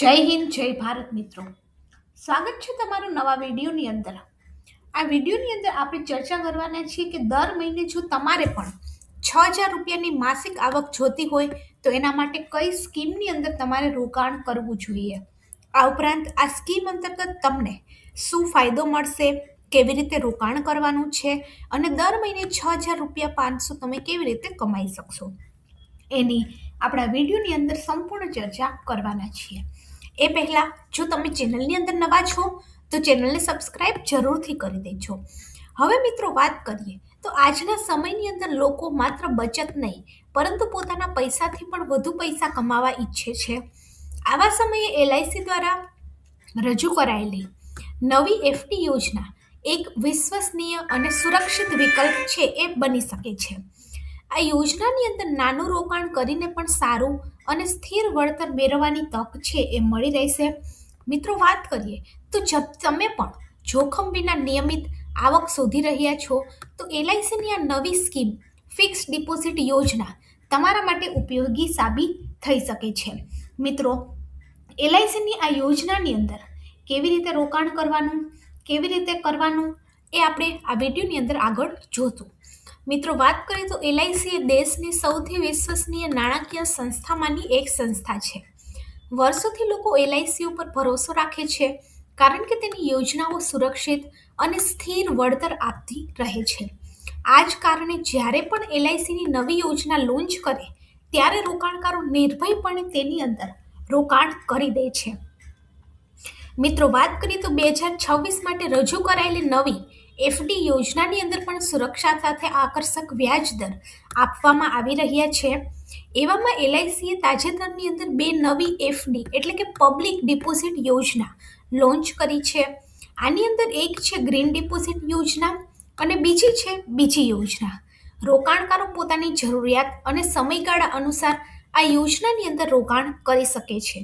જય હિન્દ, જય ભારત મિત્રો. સ્વાગત છે તમારું નવા વિડીયોની અંદર. આ વિડીયોની અંદર આપણે ચર્ચા કરવાના છીએ કે દર મહિને જો તમારે પણ છ હજાર રૂપિયાની માસિક આવક જોતી હોય, તો એના માટે કઈ સ્કીમની અંદર તમારે રોકાણ કરવું જોઈએ? આ ઉપરાંત આ સ્કીમ અંતર્ગત તમને શું ફાયદો મળશે, કેવી રીતે રોકાણ કરવાનું છે, અને દર મહિને છ હજાર રૂપિયા પાંચસો તમે કેવી રીતે કમાઈ શકશો? એની આપણા વિડીયોની અંદર સંપૂર્ણ ચર્ચા કરવાના છીએ. એ પહેલાં જો તમે ચેનલની અંદર નવા છો, તો ચેનલને સબસ્ક્રાઇબ જરૂરથી કરી દેજો. હવે મિત્રો વાત કરીએ, તો આજના સમયની અંદર લોકો માત્ર બચત નહીં, પરંતુ પોતાના પૈસાથી પણ વધુ પૈસા કમાવા ઈચ્છે છે. આવા સમયે એલઆઈસી દ્વારા રજૂ કરાયેલી નવી એફડી યોજના એક વિશ્વસનીય અને સુરક્ષિત વિકલ્પ છે એ બની શકે છે. આ યોજનાની અંદર નાનું રોકાણ કરીને પણ સારું અને સ્થિર વળતર મેળવવાની તક છે એ મળી રહેશે. મિત્રો, વાત કરીએ તો જબ તમે પણ જોખમ વિના નિયમિત આવક શોધી રહ્યા છો, તો એલઆઈસીની આ નવી સ્કીમ ફિક્સ ડિપોઝિટ યોજના તમારા માટે ઉપયોગી સાબિત થઈ શકે છે. મિત્રો, એલઆઈસીની આ યોજનાની અંદર કેવી રીતે રોકાણ કરવાનું, કેવી રીતે કરવાનું એ આપણે આ વિડીયોની અંદર આગળ જોતું મિત્રો, વાત કરીએ તો એલઆઈસી એ દેશની સૌથી વિશ્વસનીય નાણાકીય સંસ્થામાંની એક સંસ્થા છે. વર્ષોથી લોકો એલઆઈસી ઉપર ભરોસો રાખે છે, કારણ કે તેની યોજનાઓ સુરક્ષિત અને સ્થિર વળતર આપતી રહે છે. આ જ કારણે જ્યારે પણ એલઆઈસીની નવી યોજના લોન્ચ કરે, ત્યારે રોકાણકારો નિર્ભયપણે તેની અંદર રોકાણ કરી દે છે. મિત્રો, વાત કરીએ તો બે હજાર છવ્વીસ માટે રજૂ કરાયેલી નવી એફડી યોજનાની અંદર પણ સુરક્ષા સાથે આકર્ષક વ્યાજ દર આપવામાં આવી રહ્યા છે. એવામાં એલઆઈસીએ તાજેતરની અંદર બે નવી એફડી, એટલે કે પબ્લિક ડિપોઝિટ યોજના, લોન્ચ કરી છે. આની અંદર એક છે ગ્રીન ડિપોઝિટ યોજના અને બીજી છે બીજી યોજના. રોકાણકારો પોતાની જરૂરિયાત અને સમયગાળા અનુસાર આ યોજનાની અંદર રોકાણ કરી શકે છે.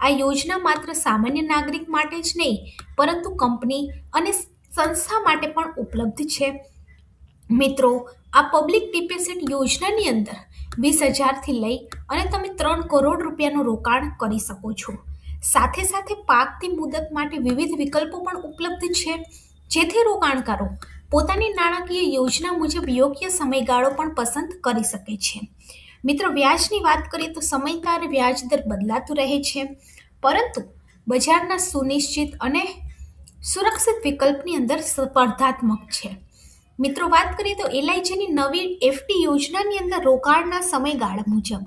આ યોજના માત્ર સામાન્ય નાગરિક માટે જ નહીં, પરંતુ કંપની અને સંસ્થા માટે પણ ઉપલબ્ધ છે. મિત્રો, આ પબ્લિક ડિપોઝિટ યોજનાની અંદર વીસ હજારથી લઈ અને તમે ત્રણ કરોડ રૂપિયાનું રોકાણ કરી શકો છો. સાથે સાથે પાકતી મુદત માટે વિવિધ વિકલ્પો પણ ઉપલબ્ધ છે. જેથી રોકાણકારો પોતાની નાણાકીય યોજના મુજબ યોગ્ય સમયગાળો પણ પસંદ કરી શકે છે. મિત્રો, વ્યાજની વાત કરીએ તો સમયકાર વ્યાજ દર બદલાતું રહે છે. પરંતુ બજારના સુનિશ્ચિત અને સુરક્ષિત વિકલ્પની અંદર સ્પર્ધાત્મક છે. મિત્રો, વાત કરીએ તો એલઆઈજીની નવી એફડી યોજનાની અંદર રોકાણના સમયગાળા મુજબ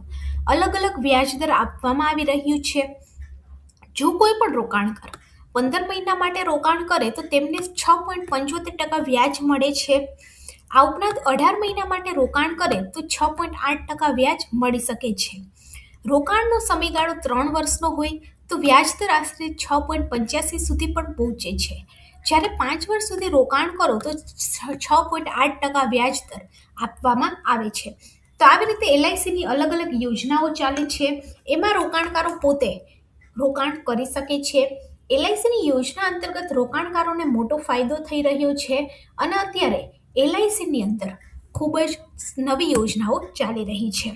અલગ અલગ વ્યાજદર આપવામાં આવી રહ્યું છે. જો કોઈ પણ રોકાણકાર પંદર મહિના માટે રોકાણ કરે તો તેમને છ પોઈન્ટ પંચોતેર ટકા વ્યાજ મળે છે. આ ઉપરાંત અઢાર મહિના માટે રોકાણ કરે તો છ પોઈન્ટ આઠ ટકા વ્યાજ મળી શકે છે. રોકાણનો સમયગાળો ત્રણ વર્ષનો હોય તો વ્યાજદર આશરે છ પોઈન્ટ પંચ્યાસી સુધી પણ પહોંચે છે. જ્યારે પાંચ વર્ષ સુધી રોકાણ કરો તો છ પોઈન્ટ આઠ ટકા વ્યાજદર આપવામાં આવે છે. તો આવી રીતે એલઆઈસીની અલગ અલગ યોજનાઓ ચાલે છે. એમાં રોકાણકારો પોતે રોકાણ કરી શકે છે. એલઆઈસીની યોજના અંતર્ગત રોકાણકારોને મોટો ફાયદો થઈ રહ્યો છે. અને અત્યારે એલઆઈસીની અંદર ખૂબ જ નવી યોજનાઓ ચાલી રહી છે.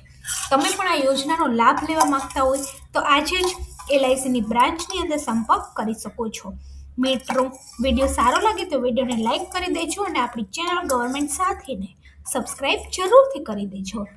તમે પણ આ યોજનાનો લાભ લેવા માંગતા હોય તો આજે જ એલઆઈસીની બ્રાન્ચની અંદર સંપર્ક કરી શકો છો. મિત્રો, વીડિયો સારો લાગે તો વિડીયોને લાઇક કરી દેજો અને આપણી ચેનલ ગવર્મેન્ટ સાથેને સબસ્ક્રાઈબ જરૂરથી કરી દેજો.